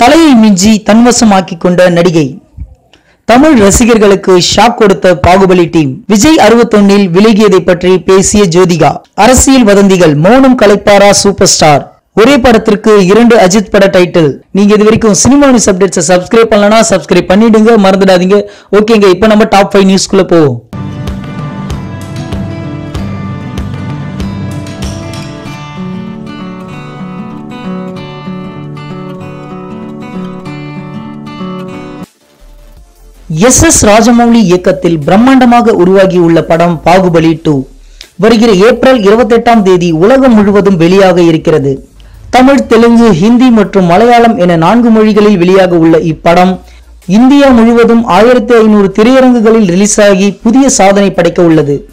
தலையை மிஞ்சி தன்வசமாக்கி கொண்ட நடிகை. தமிழ் ரசிகர்களுக்கு ஷாக் கொடுத்த பாகுபலி டீம் விஜய் அறுபத்தொன்னில் விலகியதை பற்றி பேசிய ஜோதிகா அரசியல் வதந்திகள் மௌனம் கலைப்பாரா சூப்பர் ஸ்டார் ஒரே படத்திற்கு இரண்டு அஜித் பட டைட்டில் நீங்க இது வரைக்கும் சினிமா நியூஸ் அப்டேட்ஸை சப்ஸ்கிரைப் பண்ணலனா சப்ஸ்கிரைப் பண்ணிடுங்க மறந்துடாதீங்க. ஓகேங்க இப்போ நம்ம டாப் ஃபைவ் நியூஸ்குள்ளே போவோம். எஸ் எஸ் ராஜமௌலி இயக்கத்தில் பிரம்மாண்டமாக உருவாகியுள்ள படம் பாகுபலி டூ. வருகிற ஏப்ரல் 28ஆம் தேதி உலகம் முழுவதும் வெளியாக இருக்கிறது. தமிழ் தெலுங்கு ஹிந்தி மற்றும் மலையாளம் என நான்கு மொழிகளில் வெளியாக உள்ள இப்படம் இந்தியா முழுவதும் ஆயிரத்தி ஐநூறு திரையரங்குகளில் ரிலீஸ் ஆகி புதிய சாதனை படைக்க உள்ளது.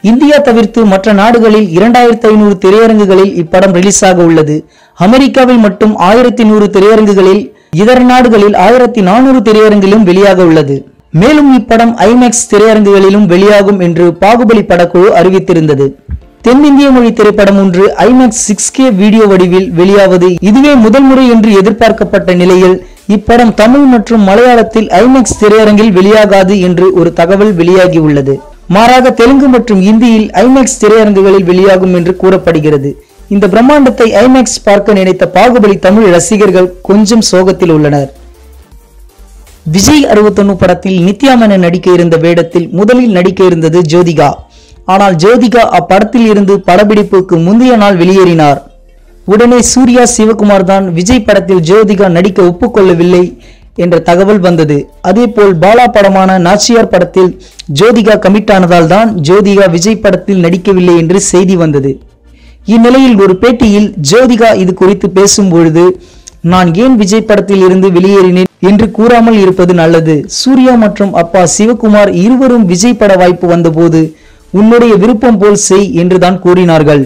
இந்தியா தவிர்த்து மற்ற நாடுகளில் இரண்டாயிரத்தி ஐநூறு திரையரங்குகளில் இப்படம் ரிலீஸ் ஆக உள்ளது. அமெரிக்காவில் மட்டும் ஆயிரத்தி நூறு திரையரங்குகளில் இதர நாடுகளில் ஆயிரத்தி நானூறு திரையரங்கிலும் வெளியாக உள்ளது. மேலும் இப்படம் ஐமேக்ஸ் திரையரங்குகளிலும் வெளியாகும் என்று பாகுபலி படக்குழு அறிவித்திருந்தது. தென்னிந்திய மொழி திரைப்படம் ஒன்று ஐமேக்ஸ் சிக்ஸ் கே வீடியோ வடிவில் வெளியாவது இதுவே முதல் முறை என்று எதிர்பார்க்கப்பட்ட நிலையில் இப்படம் தமிழ் மற்றும் மலையாளத்தில் ஐமேக்ஸ் திரையரங்கில் வெளியாகாது என்று ஒரு தகவல் வெளியாகியுள்ளது மாறாக தெலுங்கு மற்றும் இந்தியில் ஐமேக்ஸ் திரையரங்குகளில் வெளியாகும் என்று கூறப்படுகிறது. இந்த பிரம்மாண்டத்தை ஐமேக்ஸ் பார்க்க நினைத்த பாகுபலி தமிழ் ரசிகர்கள் கொஞ்சம் சோகத்தில் உள்ளனர். விஜய் அறுபத்தொன்னு படத்தில் நித்யா மேனன் நடிக்க இருந்த வேடத்தில் முதலில் நடிக்க இருந்தது ஜோதிகா. ஆனால் ஜோதிகா அப்படத்தில் இருந்து படப்பிடிப்புக்கு முந்தைய நாள் வெளியேறினார். உடனே சூர்யா சிவகுமார் தான் விஜய் படத்தில் ஜோதிகா நடிக்க ஒப்புக்கொள்ளவில்லை என்ற தகவல் வந்தது. அதேபோல் பாலா படமான நாச்சியார் படத்தில் ஜோதிகா கமிட் ஆனதால் தான் ஜோதிகா விஜய் படத்தில் நடிக்கவில்லை என்று செய்தி வந்தது. இந்நிலையில் ஒரு பேட்டியில் ஜோதிகா இது குறித்து பேசும் பொழுது நான் ஏன் விஜய் படத்தில் இருந்து வெளியேறினேன் என்று கூறாமல் இருப்பது நல்லது. சூர்யா மற்றும் அப்பா சிவகுமார் இருவரும் விஜய் பட வாய்ப்பு வந்தபோது உன்னுடைய விருப்பம் போல் செய் என்றுதான் கூறினார்கள்.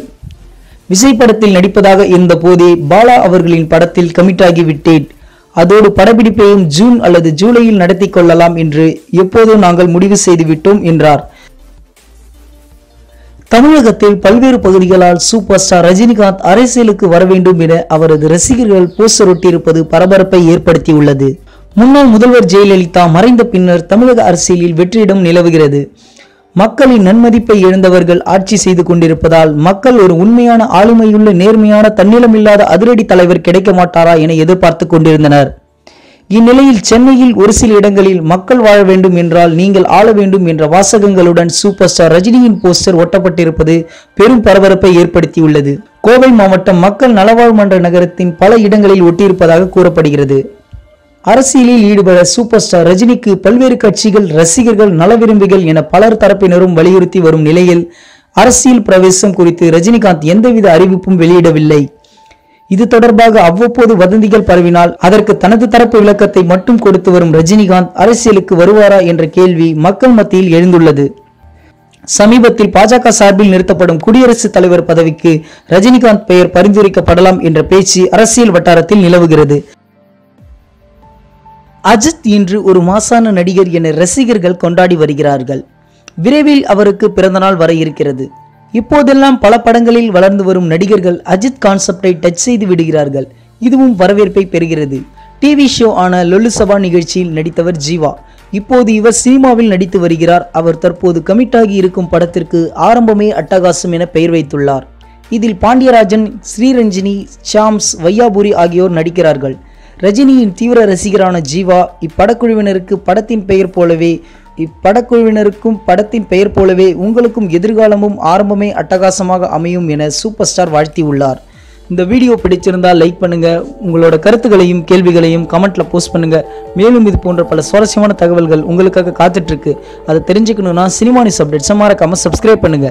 விஜய் படத்தில் நடிப்பதாக இருந்த போதே பாலா அவர்களின் படத்தில் கமிட் ஆகிவிட்டேன் அதோடு படப்பிடிப்பையும் ஜூன் அல்லது ஜூலையில் நடத்தி கொள்ளலாம் என்று எப்போதோ நாங்கள் முடிவு செய்து விட்டோம் என்றார். தமிழகத்தில் பல்வேறு பகுதிகளால் சூப்பர் ஸ்டார் ரஜினிகாந்த் அரசியலுக்கு வர வேண்டும் என அவரது ரசிகர்கள் போஸ்டர் ஒட்டியிருப்பது பரபரப்பை ஏற்படுத்தியுள்ளது. முன்னாள் முதல்வர் ஜெயலலிதா மறைந்த பின்னர் தமிழக அரசியலில் வெற்றியிடம் நிலவுகிறது. மக்களின் நன்மதிப்பை இழந்தவர்கள் ஆட்சி செய்து கொண்டிருப்பதால் மக்கள் ஒரு உண்மையான ஆளுமையுள்ள நேர்மையான தன்னிலமில்லாத அதிரடி தலைவர் கிடைக்க மாட்டாரா என எதிர்பார்த்து கொண்டிருந்தனர். இந்நிலையில் சென்னையில் ஒரு சில இடங்களில் மக்கள் வாழ வேண்டும் என்றால் நீங்கள் ஆள வேண்டும் என்ற வாசகங்களுடன் சூப்பர் ஸ்டார் ரஜினியின் போஸ்டர் ஒட்டப்பட்டிருப்பது பெரும் பரபரப்பை ஏற்படுத்தியுள்ளது. கோவை மாவட்டம் மக்கள் நலவாழ்மன்ற நகரத்தின் பல இடங்களில் ஒட்டியிருப்பதாக கூறப்படுகிறது. அரசியலில் ஈடுபட சூப்பர் ஸ்டார் ரஜினிக்கு பல்வேறு கட்சிகள் ரசிகர்கள் நலவிரும்பிகள் என பலர் தரப்பினரும் வலியுறுத்தி வரும் நிலையில் அரசியல் பிரவேசம் குறித்து ரஜினிகாந்த் எந்தவித அறிவிப்பும் வெளியிடவில்லை. இது தொடர்பாக அவ்வப்போது வதந்திகள் பரவினால் அதற்கு தனது தரப்பு விளக்கத்தை மட்டும் கொடுத்து வரும் ரஜினிகாந்த் அரசியலுக்கு வருவாரா என்ற கேள்வி மக்கள் மத்தியில் எழுந்துள்ளது. சமீபத்தில் பாஜக சார்பில் நிறுத்தப்படும் குடியரசுத் தலைவர் பதவிக்கு ரஜினிகாந்த் பெயர் பரிந்துரைக்கப்படலாம் என்ற பேச்சு அரசியல் வட்டாரத்தில் நிலவுகிறது. அஜித் இன்று ஒரு மாசான நடிகர் என ரசிகர்கள் கொண்டாடி வருகிறார்கள். விரைவில் அவருக்கு பிறந்தநாள் வர இருக்கிறது. இப்போதெல்லாம் பல படங்களில் வளர்ந்து வரும் நடிகர்கள் அஜித் கான்செப்டை டச் செய்து விடுகிறார்கள். இதுவும் வரவேற்பை பெறுகிறது. டிவி ஷோ ஆன லொல்லு சபா நிகழ்ச்சியில் நடித்தவர் ஜீவா. இப்போது இவர் சினிமாவில் நடித்து வருகிறார். அவர் தற்போது கமிட்டாகி இருக்கும் படத்திற்கு ஆரம்பமே அட்டகாசம் என பெயர் வைத்துள்ளார். இதில் பாண்டியராஜன் ஸ்ரீரஞ்சினி ஷாம்ஸ் வையாபுரி ஆகியோர் நடிக்கிறார்கள். ரஜினியின் தீவிர ரசிகரான ஜீவா இப்படக்குழுவினருக்கு படத்தின் பெயர் போலவே இப்படக்குழுவினருக்கும் படத்தின் பெயர் போலவே உங்களுக்கும் எதிர்காலமும் ஆரம்பமே அட்டகாசமாக அமையும் என சூப்பர் ஸ்டார் வாழ்த்தியுள்ளார். இந்த வீடியோ பிடிச்சிருந்தால் லைக் பண்ணுங்க உங்களோட கருத்துக்களையும் கேள்விகளையும் கமெண்ட்ல போஸ்ட் பண்ணுங்க. மேலும் இது போன்ற பல சுவாரஸ்யமான தகவல்கள் உங்களுக்காக காத்துட்டு இருக்கு. அதை தெரிஞ்சுக்கணும்னா சினிமா நியூஸ் அப்டேட்ஸை மறக்காம சப்ஸ்கிரைப் பண்ணுங்க.